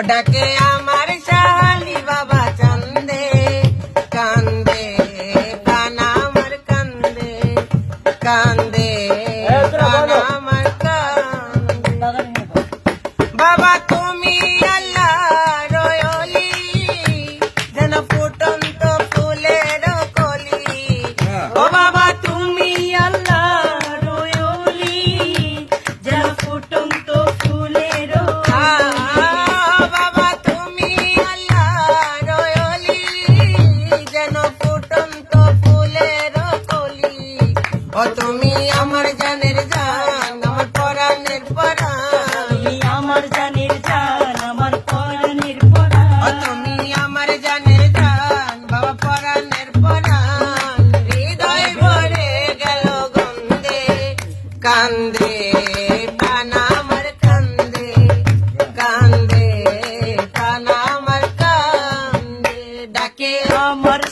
ডাকে আমার শাহালি বাবা কান্দে কান্দে কানা আমার কান্দে কান্দে কান আমার কান্দে। বাবা তুমি তুমি আমার জানের জান আমার পরাণের পরাণ। আমার জানের জান আমার পরাণের পরাণ। আমার জানের জান বাবা পরাণের পরাণ। হৃদয় ভরে গেল গন্ধে কান্দে আমার